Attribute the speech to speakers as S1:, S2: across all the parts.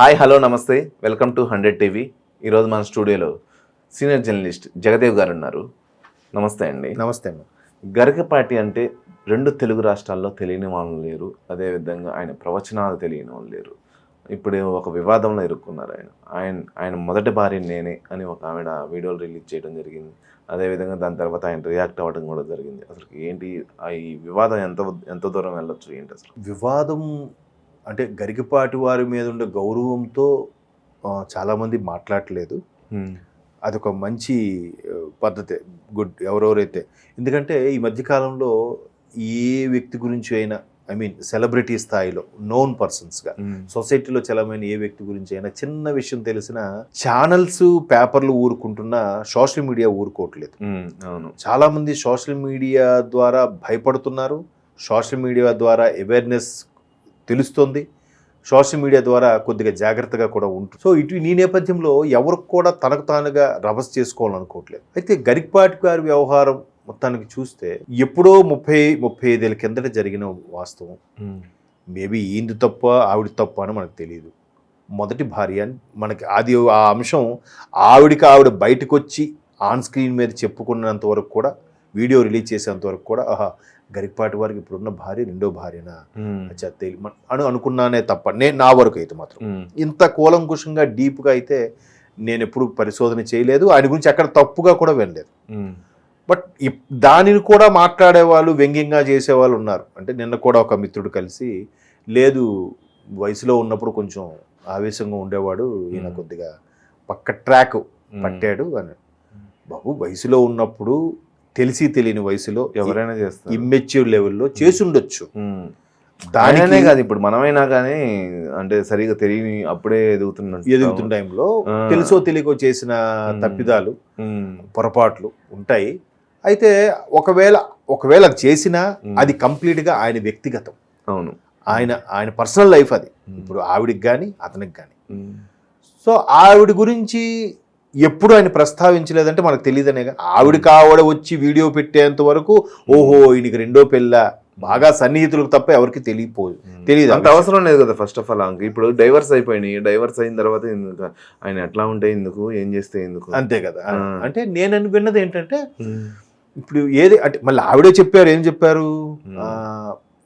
S1: Hi hello నమస్తే. Welcome to hundred TV. ఈరోజు మన స్టూడియోలో సీనియర్ జర్నలిస్ట్ జగదేవ్ గారు ఉన్నారు. నమస్తే అండి.
S2: నమస్తే అమ్మ.
S1: గరికపాటి అంటే రెండు తెలుగు రాష్ట్రాల్లో తెలియని వాళ్ళు లేరు. అదేవిధంగా ఆయన ప్రవచనాలు తెలియని వాళ్ళు లేరు. ఇప్పుడు ఒక వివాదంలో ఇరుక్కున్నారు ఆయన. ఆయన ఆయన మొదటి భార్య నేనే అని ఒక ఆవిడ వీడియోలు రిలీజ్ చేయడం జరిగింది. అదేవిధంగా దాని తర్వాత ఆయన రియాక్ట్ అవ్వడం కూడా జరిగింది. అసలు ఏంటి ఈ వివాదం ఎంత ఎంత దూరం వెళ్ళొచ్చు ఏంటి అసలు?
S2: వివాదం అంటే గరికపాటి వారి మీద ఉండే గౌరవంతో చాలామంది మాట్లాడట్లేదు అదొక మంచి పద్ధతే. గుడ్ ఎవరెవరైతే. ఎందుకంటే ఈ మధ్యకాలంలో ఏ వ్యక్తి గురించి అయినా ఐ మీన్ సెలబ్రిటీ స్థాయిలో నోన్ పర్సన్స్గా సొసైటీలో చలమైన ఏ వ్యక్తి గురించి అయినా చిన్న విషయం తెలిసిన ఛానల్స్ పేపర్లు ఊరుకుంటున్నా సోషల్ మీడియా ఊరుకోవట్లేదు.
S1: అవును.
S2: చాలామంది సోషల్ మీడియా ద్వారా భయపడుతున్నారు. సోషల్ మీడియా ద్వారా అవేర్నెస్ తెలుస్తుంది. సోషల్ మీడియా ద్వారా కొద్దిగా జాగ్రత్తగా కూడా ఉంటుంది సో ఇటు ఈ నేపథ్యంలో ఎవరికి కూడా తనకు తానుగా రభస్ చేసుకోవాలనుకోవట్లేదు. అయితే గరికపాటి గారి వ్యవహారం మొత్తానికి చూస్తే ఎప్పుడో ముప్పై ముప్పై ఐదేళ్ళ కిందట జరిగిన వాస్తవం. మేబీ ఈంది తప్ప ఆవిడ తప్ప అని మనకు తెలియదు మొదటి భార్య అని మనకి అది ఆ అంశం ఆవిడికి ఆవిడ బయటకు వచ్చి ఆన్ స్క్రీన్ మీద చెప్పుకున్నంత వరకు కూడా వీడియో రిలీజ్ చేసేంత వరకు కూడా ఆహా గరికపాటి వారికి ఇప్పుడున్న భార్య రెండో భార్యనా? అచ్చా అను అనుకున్నానే తప్ప నేను నా వరకు అయితే మాత్రం. ఇంత కూలంకుషంగా డీప్గా అయితే నేను ఎప్పుడు పరిశోధన చేయలేదు. ఆయన గురించి అక్కడ తప్పుగా కూడా
S1: ఉమ్,
S2: బట్ దానిని కూడా మాట్లాడే వాళ్ళు వ్యంగ్యంగా చేసేవాళ్ళు ఉన్నారు. అంటే నిన్న కూడా ఒక మిత్రుడు కలిసి లేదు వయసులో ఉన్నప్పుడు కొంచెం ఆవేశంగా ఉండేవాడు. ఈయన. కొద్దిగా పక్క ట్రాక్. పట్టాడు అని బాబు వయసులో ఉన్నప్పుడు తెలిసి తెలియని వయసులో
S1: ఎవరైనా చేస్తారు.
S2: ఇమ్మెచ్యూర్ లెవెల్లో చేసుండొచ్చు
S1: ఉమ్.
S2: దానినే
S1: కాదు ఇప్పుడు మనమైనా కానీ అంటే సరిగా తెలియని అప్పుడే ఎదుగుతున్నట్టు
S2: ఎదుగుతున్న టైంలో. తెలుసో తెలియకో చేసిన
S1: Hmm.
S2: తప్పిదాలు పొరపాట్లు ఉంటాయి. అయితే ఒకవేళ ఒకవేళ అది చేసినా
S1: Hmm.
S2: అది కంప్లీట్గా ఆయన వ్యక్తిగతం.
S1: అవును.
S2: ఆయన ఆయన పర్సనల్ లైఫ్ అది. ఇప్పుడు ఆవిడికి కానీ అతనికి కానీ సో ఆవిడ గురించి ఎప్పుడు ఆయన ప్రస్తావించలేదంటే మనకు తెలియదనే ఆవిడ వచ్చి వీడియో పెట్టేంత వరకు ఓహో ఈయనకి రెండో పెళ్ళ. బాగా సన్నిహితులకు తప్ప ఎవరికి తెలియపోదు. ఆ
S1: అంత. అవసరం లేదు కదా ఫస్ట్ ఆఫ్ ఆల్ ఇప్పుడు డైవర్స్ అయిపోయినాయి. డైవర్స్ అయిన తర్వాత ఎందుకు? ఆయన ఎట్లా ఉంటే ఎందుకు? ఏం చేస్తే ఎందుకు?
S2: అంతే కదా. అంటే నేను అని విన్నది ఏంటంటే ఇప్పుడు ఏది అంటే మళ్ళీ ఆవిడే చెప్పారు ఏం చెప్పారు?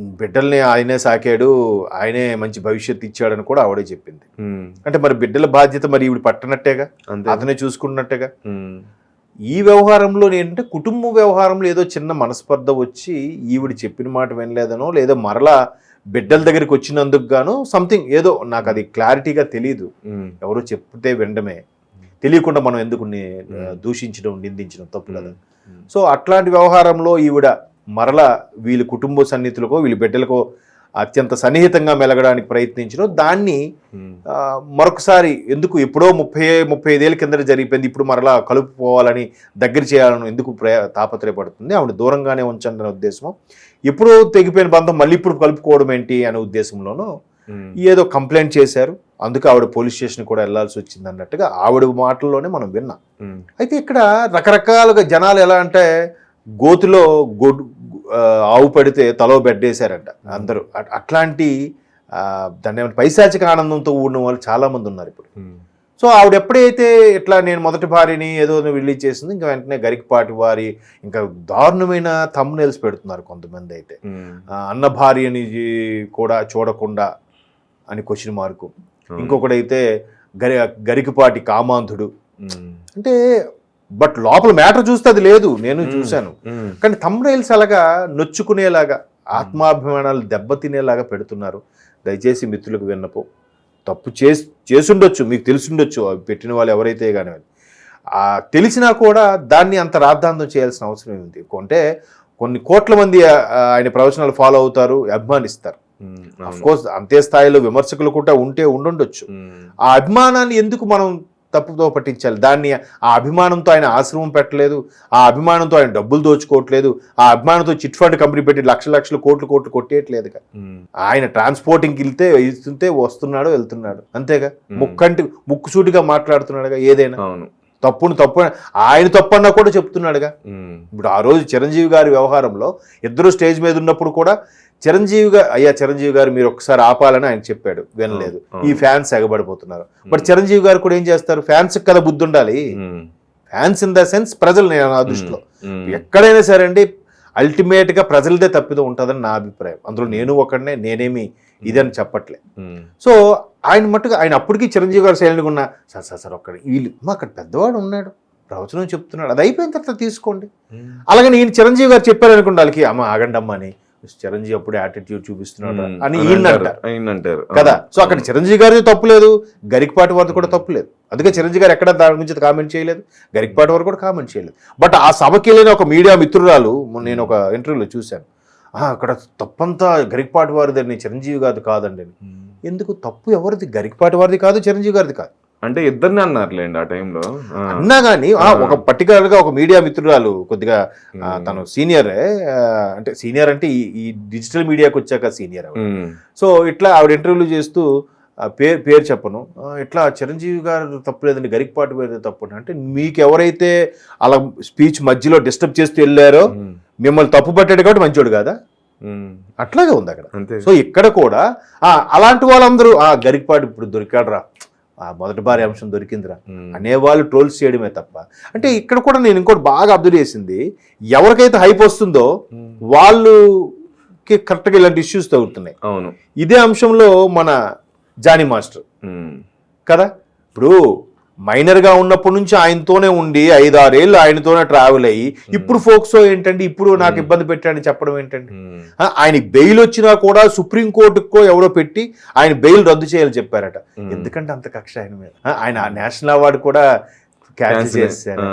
S2: బిడ్డల్ని ఆయనే సాకాడు ఆయనే మంచి భవిష్యత్తు ఇచ్చాడని కూడా ఆవిడే చెప్పింది. అంటే మరి బిడ్డల బాధ్యత మరి ఈవిడ పట్టనట్టేగా?
S1: అంతే.
S2: అతనే చూసుకున్నట్టుగా? ఈ వ్యవహారంలో ఏంటంటే కుటుంబ వ్యవహారంలో ఏదో చిన్న మనస్పర్ధ వచ్చి ఈవిడ చెప్పిన మాట వినలేదనో లేదా మరలా బిడ్డల దగ్గరికి వచ్చినందుకు గాను సంథింగ్ ఏదో నాకు అది క్లారిటీగా తెలియదు ఎవరో చెప్తే వినడమే. తెలియకుండా మనం ఎందుకు ని- దూషించడం నిందించడం తప్పు కదా? సో అట్లాంటి వ్యవహారంలో ఈవిడ మరల వీళ్ళ కుటుంబ సన్నిహితులకో వీళ్ళ బిడ్డలకో అత్యంత సన్నిహితంగా మెలగడానికి ప్రయత్నించడం దాన్ని మరొకసారి ఎందుకు ఎప్పుడో ముప్పై ముప్పై ఐదేళ్ళ కిందట జరిగిపోయింది ఇప్పుడు మరలా కలుపుకోవాలని దగ్గర చేయాలని ఎందుకు ప్రయ తాపత్రయపడుతుంది? ఆవిడ దూరంగానే ఉంచండి అనే ఉద్దేశం ఎప్పుడో తెగిపోయిన బంధం మళ్ళీ ఇప్పుడు కలుపుకోవడం ఏంటి అనే ఉద్దేశంలోనూ ఏదో కంప్లైంట్ చేశారు. అందుకు ఆవిడ పోలీస్ స్టేషన్ కూడా వెళ్ళాల్సి వచ్చింది అన్నట్టుగా ఆవిడ మాటల్లోనే మనం విన్నాం. అయితే ఇక్కడ రకరకాలుగా జనాలు ఎలా అంటే గోతులో గొడ్ ఆ, ఆవు పడితే తలో బెడ్డేశారంట అందరూ. అట్- అట్లాంటి దాన్ని ఏమంటే పైశాచిక ఆనందంతో ఊడిన వాళ్ళు చాలా మంది ఉన్నారు ఇప్పుడు.
S1: ఉమ్,
S2: సో ఆవిడ ఎప్పుడైతే ఇట్లా నేను మొదటి భార్యని ఏదో రిలీజ్ చేసింది ఇంకా వెంటనే గరికపాటి వారి ఇంకా దారుణమైన తమ్మునేల్స్ పెడుతున్నారు కొంతమంది అయితే. ఆ, అన్న భార్యని కూడా చూడకుండా అని క్వశ్చన్ మార్కు. ఇంకొకడైతే గరి గరికపాటి కామాంధుడు. అంటే బట్ లోపల మ్యాటర్ చూస్తే అది లేదు నేను చూశాను. కానీ తమ్ముడైల్స్ అలాగా నొచ్చుకునేలాగా ఆత్మాభిమానాలు దెబ్బతినేలాగా పెడుతున్నారు. దయచేసి మిత్రులకు విన్నపో. తప్పు చేసి చేసుండొచ్చు మీకు తెలిసిండొచ్చు అవి పెట్టిన వాళ్ళు ఎవరైతే కానీ ఆ తెలిసినా కూడా దాన్ని అంత రాద్ధాంతం చేయాల్సిన అవసరం ఉంది అంటే కొన్ని కోట్ల మంది ఆయన ప్రవచనాలు ఫాలో అవుతారు అభిమానిస్తారు.
S1: ఉమ్,
S2: అఫ్
S1: అవును.
S2: కోర్స్ అంతే స్థాయిలో విమర్శకులు కూడా ఉంటే ఉండుండొచ్చు. ఆ అభిమానాన్ని ఎందుకు మనం తప్పుతో పట్టించాలి. దాన్ని ఆ అభిమానంతో ఆయన ఆశ్రమం పెట్టలేదు ఆ అభిమానంతో ఆయన డబ్బులు దోచుకోవట్లేదు ఆ అభిమానంతో చిట్ ఫండ్ కంపెనీ పెట్టి లక్ష లక్షలు కోట్లు కోట్లు కొట్టేయట్లేదు ఆయన ట్రాన్స్పోర్టింగ్కి వెళ్తే ఇస్తుంటే వస్తున్నాడు వెళ్తున్నాడు. అంతేగా. ముక్కంటి ముక్కుసూటిగా మాట్లాడుతున్నాడుగా ఏదైనా.
S1: అవును.
S2: తప్పును తప్పు ఆయన తప్పు అన్నా కూడా చెప్తున్నాడుగా. ఇప్పుడు ఆ రోజు చిరంజీవి గారి వ్యవహారంలో ఇద్దరు స్టేజ్ మీద ఉన్నప్పుడు కూడా చిరంజీవి గారు అయ్యా చిరంజీవి గారు మీరు ఒకసారి ఆపాలని ఆయన చెప్పాడు. వినలేదు. ఈ ఫ్యాన్స్ ఎగబడిపోతున్నారు. బట్ చిరంజీవి గారు కూడా ఏం చేస్తారు? ఫ్యాన్స్ కదా బుద్ధి ఉండాలి. ఫ్యాన్స్ ఇన్ ద సెన్స్ ప్రజలు నేను నా దృష్టిలో. ఎక్కడైనా సరే అండి అల్టిమేట్గా ప్రజలదే తప్పిదం ఉంటుందని నా అభిప్రాయం. అందులో నేను ఒకడనే నేనేమి ఇదని చెప్పట్లే.
S1: ఉమ్,
S2: సో ఆయన మట్టుగా ఆయన అప్పటికి చిరంజీవి గారు సైలెంట్గా ఉన్నా సార్ సార్ సార్ ఒక్కడ వీళ్ళు మా అక్కడ పెద్దవాడు ఉన్నాడు ప్రవచనం చెప్తున్నాడు అది అయిపోయిన తర్వాత తీసుకోండి.
S1: ఉమ్,
S2: అలాగే ఈయన చిరంజీవి గారు చెప్పారు అనుకోండి వాళ్ళకి అమ్మ ఆగండి అమ్మ అని చిరంజీవి అప్పుడే యాటిట్యూడ్ చూపిస్తున్నాడు అని
S1: అంటారు,
S2: కదా? సో అక్కడ చిరంజీవి గారిది తప్పు లేదు. గరికపాటి వారిది కూడా తప్పు లేదు. అందుకే చిరంజీవి గారు ఎక్కడ దాని గురించి కామెంట్ చేయలేదు. గరికపాటి వారు కూడా కామెంట్ చేయలేదు. బట్ ఆ సభకి వెళ్ళిన ఒక మీడియా మిత్రురాలు నేను ఒక ఇంటర్వ్యూలో చూశాను. "ఆ, అక్కడ తప్పంతా గరికపాటి వారిది చిరంజీవి గారిది కాదండి. అని."
S1: ఉమ్.
S2: ఎందుకు? తప్పు ఎవరిది? గరికపాటి వారిది కాదు చిరంజీవి గారిది కాదు.
S1: అంటే ఇద్దరిని అన్నారులేండి ఆ టైంలో.
S2: అన్నా కానీ ఒక పర్టికులర్గా ఒక మీడియా మిత్రురాలు కొద్దిగా తను సీనియరే అంటే సీనియర్ అంటే ఈ- డిజిటల్ మీడియాకి వచ్చాక సీనియర్ సో ఇట్లా ఆవిడ ఇంటర్వ్యూలు చేస్తూ పేరు పేరు చెప్పను. ఇట్లా చిరంజీవి గారు తప్పు లేదండి గరికపాటి గారి తప్పు అంటే మీకు ఎవరైతే అలా స్పీచ్ మధ్యలో డిస్టర్బ్ చేస్తూ వెళ్ళారో మిమ్మల్ని తప్పు పట్టాడు కాబట్టి మంచోడు కాదా? అట్లాగే ఉంది అక్కడ. సో ఇక్కడ కూడా అలాంటి వాళ్ళందరూ ఆ గరికపాటి ఇప్పుడు దొరికాడురా. ఆ మొదటి భారీ అంశం దొరికిందిరా. అనేవాళ్ళు ట్రోల్స్ చేయడమే తప్ప. అంటే ఇక్కడ కూడా నేను ఇంకోటి బాగా అబ్జర్వ్ చేసింది ఎవరికైతే హైప్ వస్తుందో
S1: ఉమ్,
S2: వాళ్ళుకి కరెక్ట్గా ఇలాంటి ఇష్యూస్ తగులుతున్నాయి.
S1: అవును.
S2: ఇదే అంశంలో మన జానీ మాస్టర్. కదా? ఇప్పుడు మైనర్గా ఉన్నప్పటి నుంచి ఆయనతోనే ఉండి ఐదారేళ్ళు ఆయనతోనే ట్రావెల్ అయ్యి ఇప్పుడు ఫోక్సో ఏంటండి ఇప్పుడు నాకు. ఇబ్బంది పెట్టాడని చెప్పడం ఏంటండి?
S1: ఉమ్,
S2: ఆ, ఆయన బెయిల్ వచ్చినా కూడా సుప్రీంకోర్టుకో ఎవరో పెట్టి ఆయన బెయిల్ రద్దు చేయాలని చెప్పారట. ఎందుకంటే అంత కక్ష ఆయన మీద? ఆ, ఆయన నేషనల్ అవార్డు కూడా
S1: Cancel.
S2: చేశారు.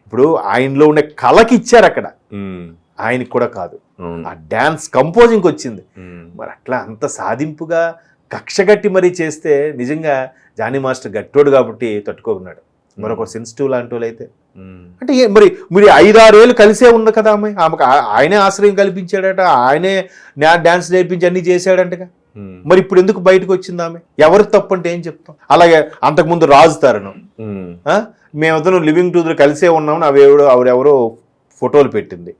S2: ఇప్పుడు ఆయనలో ఉండే కళకి ఇచ్చారు అక్కడ ఆయనకి కూడా కాదు. ఆ డ్యాన్స్ కంపోజింగ్కి వచ్చింది మరి అట్లా అంత సాధింపుగా కక్ష కట్టి మరీ చేస్తే నిజంగా జానీ మాస్టర్ గట్టోడు కాబట్టి తట్టుకోకున్నాడు. మరొక సెన్సిటివ్ లాంటి వాళ్ళు అయితే అంటే మరి మీరు ఐదారేళ్ళు కలిసే ఉంది కదా అమ్మాయి ఆమెకు ఆయనే ఆశ్రయం కల్పించాడట ఆయనే డ్యాన్స్ నేర్పించి అన్ని చేశాడంటగా. మరి ఇప్పుడు ఎందుకు బయటకు వచ్చింది ఆమె? ఎవరికి తప్పు అంటే ఏం చెప్తాం? అలాగే అంతకుముందు రాజు తరుణం? మేమిద్దరం లివింగ్ టూదర్ కలిసే ఉన్నామని అవేవడో ఆవిడెవరో ఫోటోలు పెట్టింది.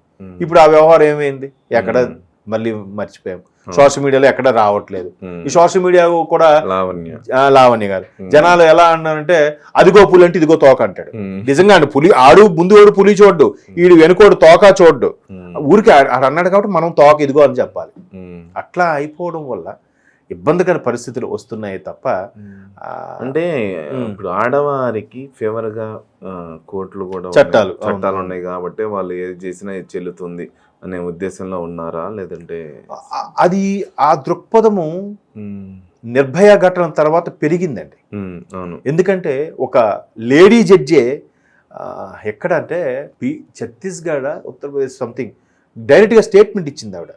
S2: ఇప్పుడు ఆ వ్యవహారం ఏమైంది? ఎక్కడ. మళ్ళీ మర్చిపోయాం. సోషల్ మీడియాలో ఎక్కడ రావట్లేదు. ఈ సోషల్ మీడియా కూడా
S1: లావణ్య.
S2: లావణ్య గారు. జనాలు ఎలా అన్నారంటే అదిగో పులి అంటే ఇదిగో తోక అంటాడు. నిజంగా అండి పులి ఆడు ముందు వాడు పులి చూడ్డు ఈడు వెనుకోడు తోక చూడ్డు. ఊరికి ఆడు అన్నాడు కాబట్టి మనం తోక ఇదిగో అని చెప్పాలి. అట్లా అయిపోవడం వల్ల ఇబ్బందికర పరిస్థితులు వస్తున్నాయి తప్ప
S1: అంటే. ఇప్పుడు ఆడవారికి ఫేవర్గా ఆ, కోర్టులు కూడా.
S2: చట్టాలు.
S1: చట్టాలు ఉన్నాయి కాబట్టి వాళ్ళు ఏది చేసినా ఇది చెల్లుతుంది. అనే ఉద్దేశంలో ఉన్నారా? లేదంటే
S2: అది ఆ దృక్పథము నిర్భయ ఘటన తర్వాత పెరిగిందండి.
S1: అవును.
S2: ఎందుకంటే ఒక లేడీ జడ్జే ఎక్కడ అంటే పి- ఛత్తీస్గఢ్ ఉత్తరప్రదేశ్ సంథింగ్ డైరెక్ట్గా స్టేట్మెంట్ ఇచ్చింది ఆవిడ.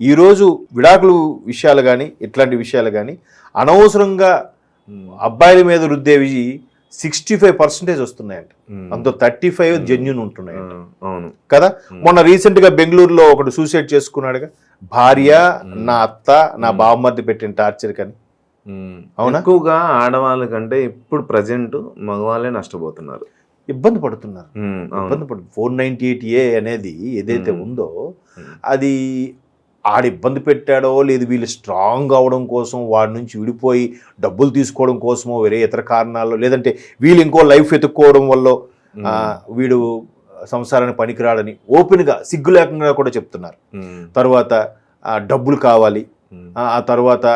S2: ఈరోజు విడాకులు విషయాలు కానీ ఇట్లాంటి విషయాలు కానీ అనవసరంగా అబ్బాయిల మీద రుద్దేవి సిక్స్టీ ఫైవ్ పర్సెంటేజ్ వస్తున్నాయంట అందులో థర్టీ ఫైవ్. జెన్యున్ ఉంటున్నాయి
S1: అవును.
S2: కదా? మొన్న రీసెంట్గా బెంగళూరులో ఒకడు సూసైడ్ చేసుకున్నాడుగా. భార్య. నా అత్త నా. బావమర్ది పెట్టిన టార్చర్ కానీ. అవునా?
S1: ఎక్కువగా ఆడవాళ్ళ కంటే ఇప్పుడు ప్రజెంట్ మగవాళ్ళే నష్టపోతున్నారు.
S2: ఇబ్బంది పడుతున్నారు. ఇబ్బంది పడు ఫోర్ నైన్టీ ఎయిట్ ఏ అనేది ఏదైతే. ఉందో అది ఆడ ఇబ్బంది పెట్టాడో లేదు వీళ్ళు స్ట్రాంగ్ అవడం కోసం వాడి నుంచి విడిపోయి డబ్బులు తీసుకోవడం కోసమో వేరే ఇతర కారణాల్లో లేదంటే వీళ్ళు ఇంకో లైఫ్ ఎత్తుక్కోవడం వల్ల వీడు సంసారానికి పనికిరాడని ఓపెన్గా సిగ్గు లేకుండా కూడా చెప్తున్నారు. తర్వాత డబ్బులు కావాలి. ఆ తర్వాత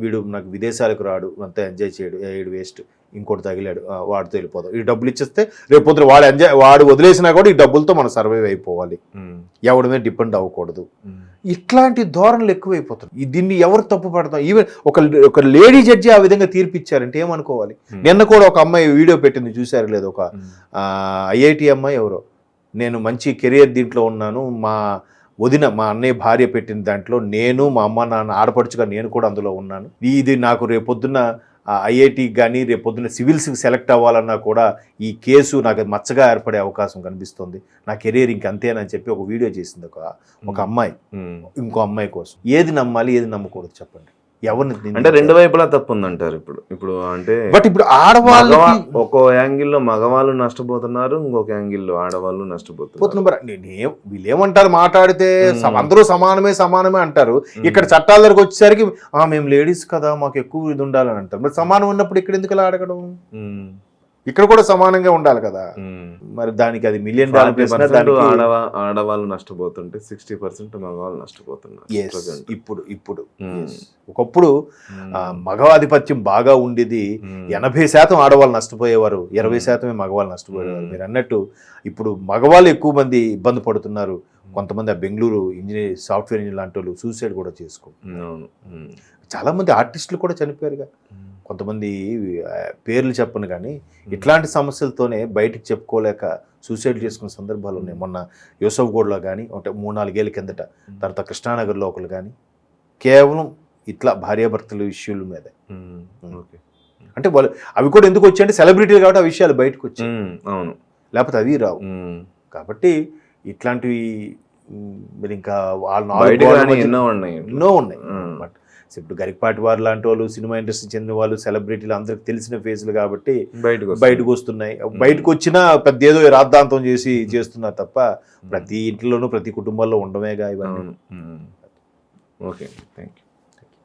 S2: వీడు నాకు విదేశాలకు రాడు అంతా ఎంజాయ్ చేయడు ఏ, వీడు వేస్ట్ ఇంకోటి తగిలాడు వాడితో వెళ్ళిపోదాం. ఈ డబ్బులు ఇచ్చేస్తే రేపు పొద్దున వాడు ఎంజాయ్ వాడు వదిలేసినా కూడా ఈ డబ్బులతో మనం సర్వైవ్ అయిపోవాలి. ఎవడి మీద డిపెండ్ అవ్వకూడదు. ఇట్లాంటి ధోరణులు ఎక్కువైపోతున్నాయి. దీన్ని ఎవరు తప్పు పడతాం ఈవెన్ ఒక ఒక లేడీ జడ్జి ఆ విధంగా తీర్పు ఇచ్చారంటే ఏమనుకోవాలి?
S1: ఉమ్,
S2: నిన్న కూడా ఒక అమ్మాయి వీడియో పెట్టింది చూసారు లేదు ఒక
S1: ఉమ్,
S2: ఐఐటి అమ్మాయి ఎవరో. నేను మంచి కెరియర్ దీంట్లో ఉన్నాను మా వదిన మా అన్నయ్య భార్య పెట్టిన దాంట్లో నేను మా అమ్మ నాన్న ఆడపడుచుగా నేను కూడా అందులో ఉన్నాను. ఇది నాకు రేపొద్దున ఐఐటి కానీ రేపొద్దున సివిల్స్కి సెలెక్ట్ అవ్వాలన్నా కూడా ఈ కేసు నాకు మచ్చగా ఏర్పడే అవకాశం కనిపిస్తుంది. నా కెరీర్ ఇంకంతేనని చెప్పి ఒక వీడియో చేసింది ఒక ఒక అమ్మాయి. ఇంకో అమ్మాయి కోసం. ఏది నమ్మాలి ఏది నమ్మకూడదు చెప్పండి. ఎవరిని
S1: అంటే? రెండు వైపులా తప్పు ఉందంటారు ఇప్పుడు. ఇప్పుడు అంటే
S2: బట్ ఇప్పుడు ఆడవాళ్ళకి
S1: మగవా- ఒక్కో యాంగిల్లో మగవాళ్ళు నష్టపోతున్నారు ఇంకొక యాంగిల్లో ఆడవాళ్ళు నష్టపోతున్నారు.
S2: నేను వీళ్ళు ఏమంటారు మాట్లాడితే. అందరూ సమానమే సమానమే అంటారు. ఇక్కడ చట్టాల దగ్గరకు వచ్చేసరికి ఆ మేము లేడీస్ కదా మాకు ఎక్కువ ఇది ఉండాలని అంటారు. మరి సమానం ఉన్నప్పుడు ఇక్కడ ఎందుకు ఇలా అడగడం? ఇక్కడ కూడా సమానంగా ఉండాలి కదా. మరి దానికి అది మిలియన్ డాలర్
S1: 40%
S2: ప్రశ్న దానికి
S1: ఆడవా ఆడవాళ్ళు నష్టపోతుంటే సిక్స్టీ పర్సెంట్ మగవాళ్ళు నష్టపోతున్నారు.
S2: ఇప్పుడు ఇప్పుడు. ఒకప్పుడు మగవాధిపత్యం బాగా ఉండేది. ఎనభై శాతం ఆడవాళ్ళు నష్టపోయేవారు. ఇరవై. శాతమే మగవాళ్ళు నష్టపోయేవారు. మీరు అన్నట్టు ఇప్పుడు మగవాళ్ళు ఎక్కువ మంది ఇబ్బంది పడుతున్నారు. కొంతమంది ఆ బెంగళూరు ఇంజనీర్ సాఫ్ట్వేర్ ఇంజనీర్ లాంటి వాళ్ళు సూసైడ్ కూడా చేసుకో చాలా మంది ఆర్టిస్టులు కూడా చనిపోయారుగా. కొంతమంది పేర్లు చెప్పను కానీ ఇట్లాంటి సమస్యలతోనే బయటికి చెప్పుకోలేక సూసైడ్ చేసుకున్న సందర్భాలు ఉన్నాయి. మొన్న యూసఫ్ గోడ్లో కానీ అంటే మూడు నాలుగేళ్ళ కిందట తర్వాత కృష్ణానగర్లో ఒకరు కానీ కేవలం ఇట్లా భార్యాభర్తల ఇష్యూల మీద. అంటే వాళ్ళు అవి కూడా ఎందుకు వచ్చాయంటే సెలబ్రిటీలు కాబట్టి ఆ విషయాలు బయటకు వచ్చాయి.
S1: అవును.
S2: లేకపోతే అవి రావు. కాబట్టి ఇట్లాంటివి మీరు ఇంకా వాళ్ళ
S1: ఎన్నో ఉన్నాయి.
S2: ఎన్నో ఉన్నాయి. బట్ ఇప్పుడు గరికపాటి వారు లాంటి వాళ్ళు సినిమా ఇండస్ట్రీ చెందిన వాళ్ళు సెలబ్రిటీలు అందరికి తెలిసిన ఫేస్లు కాబట్టి
S1: బయటకు.
S2: బయటకు వస్తున్నాయి. బయటకు వచ్చినా పెద్ద ఏదో రాద్ధాంతం చేసి చేస్తున్నారు తప్ప ప్రతి ఇంట్లోనూ ప్రతి కుటుంబాల్లో ఉండమేగా ఇవన్నీ.
S1: ఓకే. Thank you